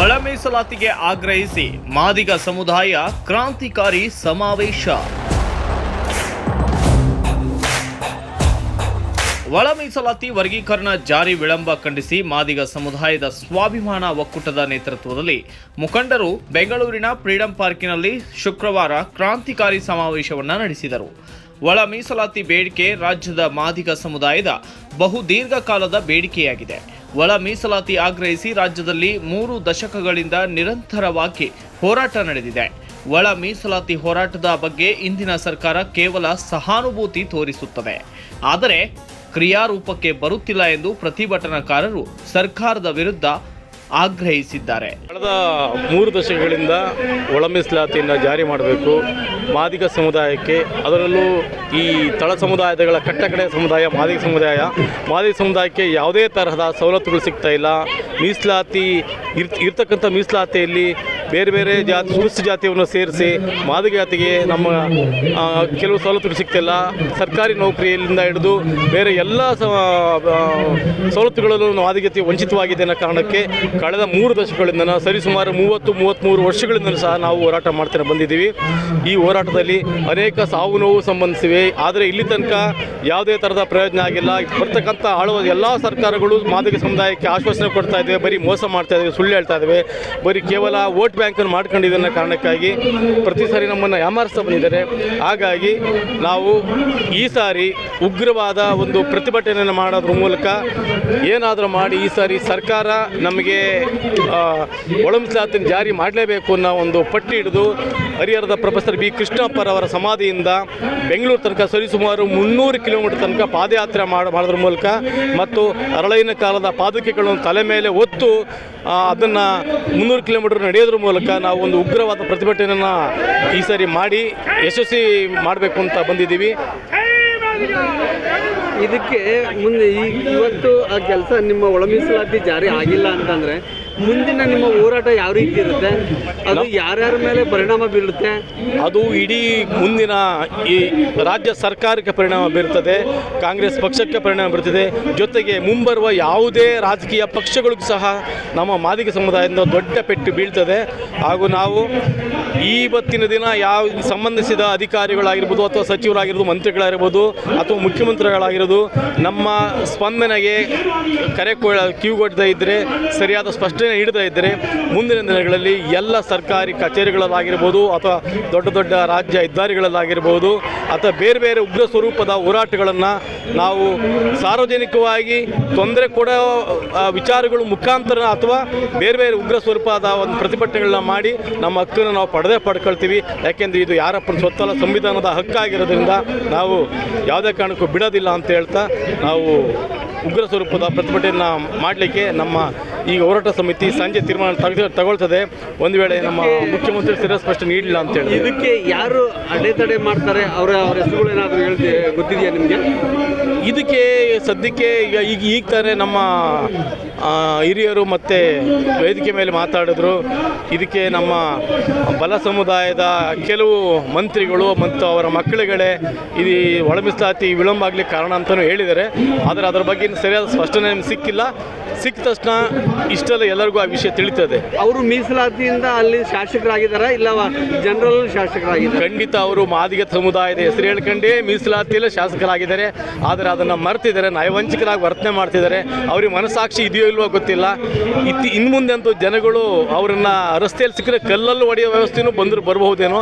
ಒಳ ಮೀಸಲಾತಿಗೆ ಆಗ್ರಹಿಸಿ ಮಾದಿಗ ಸಮುದಾಯ ಕ್ರಾಂತಿಕಾರಿ ಸಮಾವೇಶ. ಒಳ ಮೀಸಲಾತಿ ವರ್ಗೀಕರಣ ಜಾರಿ ವಿಳಂಬ ಖಂಡಿಸಿ ಮಾದಿಗ ಸಮುದಾಯದ ಸ್ವಾಭಿಮಾನ ಒಕ್ಕೂಟದ ನೇತೃತ್ವದಲ್ಲಿ ಮುಖಂಡರು ಬೆಂಗಳೂರಿನ ಫ್ರೀಡಂ ಪಾರ್ಕಿನಲ್ಲಿ ಶುಕ್ರವಾರ ಕ್ರಾಂತಿಕಾರಿ ಸಮಾವೇಶವನ್ನು ನಡೆಸಿದರು. ಒಳ ಮೀಸಲಾತಿ ಬೇಡಿಕೆ ರಾಜ್ಯದ ಮಾದಿಗ ಸಮುದಾಯದ ಬಹು ದೀರ್ಘಕಾಲದ ಬೇಡಿಕೆಯಾಗಿದೆ. ಒಳ ಮೀಸಲಾತಿ ಆಗ್ರಹಿಸಿ ರಾಜ್ಯದಲ್ಲಿ ಮೂರು ದಶಕಗಳಿಂದ ನಿರಂತರವಾಗಿ ಹೋರಾಟ ನಡೆದಿದೆ. ಒಳ ಮೀಸಲಾತಿ ಹೋರಾಟದ ಬಗ್ಗೆ ಇಂದಿನ ಸರ್ಕಾರ ಕೇವಲ ಸಹಾನುಭೂತಿ ತೋರಿಸುತ್ತದೆ. ಆದರೆ ಕ್ರಿಯಾರೂಪಕ್ಕೆ ಬರುತ್ತಿಲ್ಲ ಎಂದು ಪ್ರತಿಭಟನಾಕಾರರು ಸರ್ಕಾರದ ವಿರುದ್ಧ ಆಗ್ರಹಿಸಿದ್ದಾರೆ. ಕಳೆದ ಮೂರು ದಶಕಗಳಿಂದ ಒಳ ಮೀಸಲಾತಿಯನ್ನು ಜಾರಿ ಮಾಡಬೇಕು. ಮಾದಿಗ ಸಮುದಾಯಕ್ಕೆ, ಅದರಲ್ಲೂ ಈ ತಳ ಸಮುದಾಯಗಳ ಕಟ್ಟಕಡೆ ಸಮುದಾಯ, ಮಾದಿಗ ಸಮುದಾಯ. ಮಾದಿಗ ಸಮುದಾಯಕ್ಕೆ ಯಾವುದೇ ತರಹದ ಸವಲತ್ತುಗಳು ಸಿಗ್ತಾ ಇಲ್ಲ. ಮೀಸಲಾತಿ ಇರ್, ಇರ್ತಕ್ಕಂಥ ಮೀಸಲಾತಿಯಲ್ಲಿ ಬೇರೆ ಬೇರೆ ಜಾತಿ ಸುಸ್ ಜಾತಿಯನ್ನು ಸೇರಿಸಿ ಮಾದಿಗ ಜಾತಿಗೆ ನಮ್ಮ ಕೆಲವು ಸವಲತ್ತುಗಳು ಸಿಗ್ತಿಲ್ಲ. ಸರ್ಕಾರಿ ನೌಕರಿಯಿಂದ ಹಿಡಿದು ಬೇರೆ ಎಲ್ಲ ಸವಲತ್ತುಗಳಲ್ಲೂ ಮಾದಿಗತೆ ವಂಚಿತವಾಗಿದೆ ಅನ್ನೋ ಕಾರಣಕ್ಕೆ ಕಳೆದ ಮೂರು ದಶಕಗಳಿಂದ ಸರಿಸುಮಾರು ಮೂವತ್ತು ಮೂವತ್ತ್ಮೂರು ವರ್ಷಗಳಿಂದ ಸಹ ನಾವು ಹೋರಾಟ ಮಾಡ್ತಾನೆ ಬಂದಿದ್ದೀವಿ. ಈ ಹೋರಾಟದಲ್ಲಿ ಅನೇಕ ಸಾವು ನೋವು ಸಂಬಂಧಿಸಿವೆ. ಆದರೆ ಇಲ್ಲಿ ತನಕ ಯಾವುದೇ ಥರದ ಪ್ರಯೋಜನ ಆಗಿಲ್ಲ. ಬರ್ತಕ್ಕಂಥ ಆಳುವ ಎಲ್ಲ ಸರ್ಕಾರಗಳು ಮಾದಿಗ ಸಮುದಾಯಕ್ಕೆ ಆಶ್ವಾಸನೆ ಕೊಡ್ತಾ ಇದ್ದೇವೆ. ಬರೀ ಮೋಸ ಮಾಡ್ತಾ ಇದ್ದೇವೆ, ಸುಳ್ಳು ಹೇಳ್ತಾ ಇದ್ದೇವೆ. ಬರೀ ಕೇವಲ ವೋಟ್ ಬ್ಯಾಂಕನ್ನು ಮಾಡ್ಕೊಂಡಿದ್ದನ್ನ ಕಾರಣಕ್ಕಾಗಿ ಪ್ರತಿ ಸಾರಿ ನಮ್ಮನ್ನು ಯಾಮಾರಿಸ್ತಾ ಬಂದಿದ್ದಾರೆ. ಹಾಗಾಗಿ ನಾವು ಈ ಸಾರಿ ಉಗ್ರವಾದ ಒಂದು ಪ್ರತಿಭಟನೆಯನ್ನು ಮಾಡೋದ್ರ ಮೂಲಕ ಏನಾದರೂ ಮಾಡಿ ಈ ಸಾರಿ ಸರ್ಕಾರ ನಮಗೆ ಆ, ಜಾರಿ ಮಾಡಲೇಬೇಕು ಅನ್ನೋ ಒಂದು ಪಟ್ಟಿ ಹಿಡಿದು ಹರಿಹರದ ಪ್ರೊಫೆಸರ್ ಬಿ ಕೃಷ್ಣಪ್ಪರವರ ಸಮಾಧಿಯಿಂದ ಬೆಂಗಳೂರು ತನಕ ಸರಿಸುಮಾರು ಮುನ್ನೂರು ಕಿಲೋಮೀಟರ್ ತನಕ ಪಾದಯಾತ್ರೆ ಮಾಡ ಮಾಡೋದ್ರ ಮೂಲಕ ಮತ್ತು ಅರಳೈನ ಕಾಲದ ಪಾದಕೆಗಳನ್ನು ತಲೆ ಮೇಲೆ ಹೊತ್ತು ಅದನ್ನು ಮುನ್ನೂರು ಕಿಲೋಮೀಟರ್ ನಡೆಯೋದ್ರ ಮೂಲಕ ನಾವು ಒಂದು ಉಗ್ರವಾದ ಪ್ರತಿಭಟನೆಯನ್ನು ಈ ಸಾರಿ ಮಾಡಿ ಯಶಸ್ವಿ ಮಾಡಬೇಕು ಅಂತ ಬಂದಿದ್ದೀವಿ. ಇದಕ್ಕೆ ಮುಂದೆ ಈ ಇವತ್ತು ಆ ಕೆಲಸ ನಿಮ್ಮ ಒಳ ಮೀಸಲಾತಿ ಜಾರಿ ಆಗಿಲ್ಲ ಅಂತಂದ್ರೆ ಮುಂದಿನ ನಿಮ್ಮ ಹೋರಾಟ ಯಾವ ರೀತಿ ಇರುತ್ತೆ? ಅದು ಯಾರ್ಯಾರ ಮೇಲೆ ಪರಿಣಾಮ ಬೀರುತ್ತೆ? ಅದು ಇಡೀ ಮುಂದಿನ ಈ ರಾಜ್ಯ ಸರ್ಕಾರಕ್ಕೆ ಪರಿಣಾಮ ಬೀರುತ್ತದೆ ಕಾಂಗ್ರೆಸ್ ಪಕ್ಷಕ್ಕೆ ಪರಿಣಾಮ ಬೀರುತ್ತದೆ ಜೊತೆಗೆ ಮುಂಬರುವ ಯಾವುದೇ ರಾಜಕೀಯ ಪಕ್ಷಗಳಿಗೂ ಸಹ ನಮ್ಮ ಮಾದಿಗ ಸಮುದಾಯದಿಂದ ದೊಡ್ಡ ಪೆಟ್ಟು ಬೀಳ್ತದೆ. ಹಾಗೂ ನಾವು ಇವತ್ತಿನ ದಿನ ಯಾವ ಸಂಬಂಧಿಸಿದ ಅಧಿಕಾರಿಗಳಾಗಿರ್ಬೋದು ಅಥವಾ ಸಚಿವರಾಗಿರ್ಬೋದು ಮಂತ್ರಿಗಳಾಗಿರ್ಬೋದು ಅಥವಾ ಮುಖ್ಯಮಂತ್ರಿಗಳಾಗಿರ್ಬೋದು ನಮ್ಮ ಸ್ಪಂದನೆಗೆ ಕರೆ ಕಿವಿಗೊಡ್ತಾ ಇದ್ದರೆ ಸರಿಯಾದ ಸ್ಪಷ್ಟನೆ ನೀಡುತ್ತಾ ಇದ್ದರೆ. ಮುಂದಿನ ದಿನಗಳಲ್ಲಿ ಎಲ್ಲ ಸರ್ಕಾರಿ ಕಚೇರಿಗಳಲ್ಲಾಗಿರ್ಬೋದು ಅಥವಾ ದೊಡ್ಡ ದೊಡ್ಡ ರಾಜ್ಯ ಹೆದ್ದಾರಿಗಳಲ್ಲಾಗಿರ್ಬೋದು ಅಥವಾ ಬೇರೆ ಬೇರೆ ಉಗ್ರ ಸ್ವರೂಪದ ಹೋರಾಟಗಳನ್ನು ನಾವು ಸಾರ್ವಜನಿಕವಾಗಿ ತೊಂದರೆ ಕೊಡೋ ವಿಚಾರಗಳು ಮುಖಾಂತರ ಅಥವಾ ಬೇರೆ ಬೇರೆ ಉಗ್ರ ಸ್ವರೂಪದ ಒಂದು ಪ್ರತಿಭಟನೆಗಳನ್ನ ಮಾಡಿ ನಮ್ಮ ಹಕ್ಕನ್ನು ನಾವು ಪಡೆದೇ ಪಡ್ಕೊಳ್ತೀವಿ. ಯಾಕೆಂದರೆ ಇದು ಯಾರಪ್ಪನ ಸ್ವತ್ತಲ್ಲ, ಸಂವಿಧಾನದ ಹಕ್ಕಾಗಿರೋದ್ರಿಂದ ನಾವು ಯಾವುದೇ ಕಾರಣಕ್ಕೂ ಬಿಡೋದಿಲ್ಲ ಅಂತ ಹೇಳ್ತಾ ನಾವು ಉಗ್ರ ಸ್ವರೂಪದ ಪ್ರತಿಭಟನೆಯನ್ನು ಮಾಡಲಿಕ್ಕೆ ನಮ್ಮ ಈ ಹೋರಾಟ ಸಮಿತಿ ಸಂಜೆ ತೀರ್ಮಾನ ತೆಗೆದು ತಗೊಳ್ತದೆ. ಒಂದು ವೇಳೆ ನಮ್ಮ ಮುಖ್ಯಮಂತ್ರಿ ಸ್ಥಿರ ಸ್ಪಷ್ಟ ನೀಡಲಿಲ್ಲ ಅಂತ ಹೇಳಿ ಇದಕ್ಕೆ ಯಾರು ಅಡೆತಡೆ ಮಾಡ್ತಾರೆ? ಅವರ ಅವರ ಹೆಸರುಗಳೇನಾದರೂ ಹೇಳ್ತೀವಿ ಹೇಳ್ತಿ ಗೊತ್ತಿದೆಯಾ ನಿಮಗೆ? ಇದಕ್ಕೆ ಸದ್ಯಕ್ಕೆ ಈಗ ಈಗ ಈಗ ತಾನೇ ನಮ್ಮ ಹಿರಿಯರು ಮತ್ತು ವೇದಿಕೆ ಮೇಲೆ ಮಾತಾಡಿದ್ರು. ಇದಕ್ಕೆ ನಮ್ಮ ಬಲ ಸಮುದಾಯದ ಕೆಲವು ಮಂತ್ರಿಗಳು ಮತ್ತು ಅವರ ಮಕ್ಕಳುಗಳೇ ಇದು ಒಳ ಮೀಸಲಾತಿ ವಿಳಂಬ ಆಗಲಿಕ್ಕೆ ಕಾರಣ ಅಂತಲೂ ಹೇಳಿದ್ದಾರೆ. ಆದರೆ ಅದರ ಬಗ್ಗೆ ಸರಿಯಾದ ಸ್ಪಷ್ಟನೆ ನಮ್ಗೆ ಸಿಕ್ಕಿಲ್ಲ. ಸಿಕ್ಕ ತಕ್ಷಣ ಇಷ್ಟೆಲ್ಲ ಎಲ್ಲರಿಗೂ ಆ ವಿಷಯ ತಿಳಿತದೆ. ಅವರು ಮೀಸಲಾತಿಯಿಂದ ಅಲ್ಲಿ ಶಾಸಕರಾಗಿದ್ದಾರಾ ಇಲ್ಲ ಜನರಲ್ ಶಾಸಕರಾಗಿದ್ದಾರೆ? ಖಂಡಿತ ಅವರು ಮಾದಿಗ ಸಮುದಾಯದ ಹೆಸರು ಹೇಳ್ಕೊಂಡೇ ಮೀಸಲಾತಿಯಲ್ಲೇ ಶಾಸಕರಾಗಿದ್ದಾರೆ. ಆದರೆ ಅದನ್ನು ಮರ್ತಿದ್ದಾರೆ ನಯವಂಚಕರಾಗಿ ವರ್ತನೆ ಮಾಡ್ತಿದ್ದಾರೆ. ಅವ್ರಿಗೆ ಮನಸ್ಸಾಕ್ಷಿ ಇದೆಯೋ ಇಲ್ವೋ ಗೊತ್ತಿಲ್ಲ. ಇತ್ತಿ ಇನ್ನು ಮುಂದೆ ಅಂತೂ ಜನಗಳು ಅವರನ್ನು ರಸ್ತೆಯಲ್ಲಿ ಸಿಕ್ಕರೆ ಕಲ್ಲಲ್ಲೂ ಹೊಡೆಯೋ ವ್ಯವಸ್ಥೆಯೂ ಬಂದರೂ ಬರಬಹುದೇನೋ.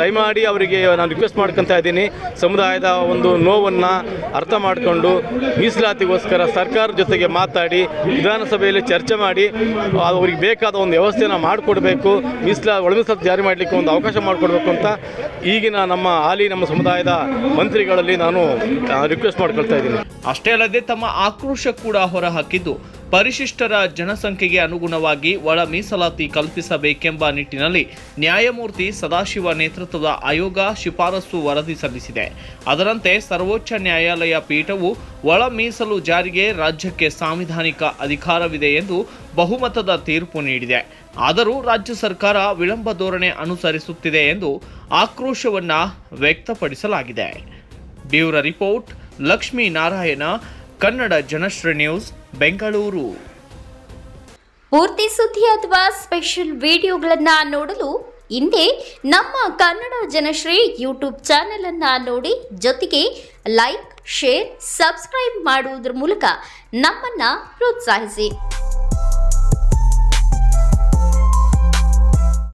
ದಯಮಾಡಿ ಅವರಿಗೆ ನಾನು ರಿಕ್ವೆಸ್ಟ್ ಮಾಡ್ಕೊತಾ ಇದ್ದೀನಿ. ಸಮುದಾಯದ ಒಂದು ನೋವನ್ನು ಅರ್ಥ ಮಾಡಿಕೊಂಡು ಮೀಸಲಾತಿಗೋಸ್ಕರ ಸರ್ಕಾರದ ಜೊತೆಗೆ ಮಾತಾಡಿ, ವಿಧಾನಸಭೆಯಲ್ಲಿ ಚರ್ಚೆ ಮಾಡಿ, ಅವ್ರಿಗೆ ಬೇಕಾದ ಒಂದು ವ್ಯವಸ್ಥೆನ ಮಾಡಿಕೊಡ್ಬೇಕು, ಮೀಸಲಾ ಒಳ ಮೀಸಲಾತಿ ಜಾರಿ ಮಾಡಲಿಕ್ಕೆ ಒಂದು ಅವಕಾಶ ಮಾಡಿಕೊಡ್ಬೇಕು ಅಂತ ಈಗಿನ ನಮ್ಮ ಹಾಲಿ, ನಮ್ಮ ಸಮುದಾಯದ ಮಂತ್ರಿಗಳಲ್ಲಿ ನಾನು ರಿಕ್ವೆಸ್ಟ್ ಇದ್ದೀನಿ. ಅಷ್ಟೇ ಅಲ್ಲದೆ ತಮ್ಮ ಆಕ್ರೋಶ ಕೂಡ ಹೊರಹಾಕಿದ್ದು, ಪರಿಶಿಷ್ಟರ ಜನಸಂಖ್ಯೆಗೆ ಅನುಗುಣವಾಗಿ ಒಳ ಮೀಸಲಾತಿ ಕಲ್ಪಿಸಬೇಕೆಂಬ ನಿಟ್ಟಿನಲ್ಲಿ ನ್ಯಾಯಮೂರ್ತಿ ಸದಾಶಿವ ನೇತೃತ್ವದ ಆಯೋಗ ಶಿಫಾರಸು ವರದಿ ಸಲ್ಲಿಸಿದೆ. ಅದರಂತೆ ಸರ್ವೋಚ್ಚ ನ್ಯಾಯಾಲಯ ಪೀಠವು ಒಳ ಮೀಸಲು ಜಾರಿಗೆ ರಾಜ್ಯಕ್ಕೆ ಸಾಂವಿಧಾನಿಕ ಅಧಿಕಾರವಿದೆ ಎಂದು ಬಹುಮತದ ತೀರ್ಪು ನೀಡಿದೆ. ಆದರೂ ರಾಜ್ಯ ಸರ್ಕಾರ ವಿಳಂಬ ಧೋರಣೆ ಅನುಸರಿಸುತ್ತಿದೆ ಎಂದು ಆಕ್ರೋಶವನ್ನು ವ್ಯಕ್ತಪಡಿಸಲಾಗಿದೆ. Bureau report Lakshmi Narayana, Kannada Janashree news, Bengaluru. ಪೂರ್ತಿ ಸುದ್ದಿ ಅಥವಾ ಸ್ಪೆಷಲ್ ವಿಡಿಯೋಗಳನ್ನು ನೋಡಲು ಹಿಂದೆ ನಮ್ಮ ಕನ್ನಡ ಜನಶ್ರೀ ಯೂಟ್ಯೂಬ್ ಚಾನೆಲ್ ಅನ್ನ ನೋಡಿ, ಜೊತೆಗೆ ಲೈಕ್, ಶೇರ್, ಸಬ್ಸ್ಕ್ರೈಬ್ ಮಾಡುವುದರ ಮೂಲಕ ನಮ್ಮನ್ನ ಪ್ರೋತ್ಸಾಹಿಸಿ.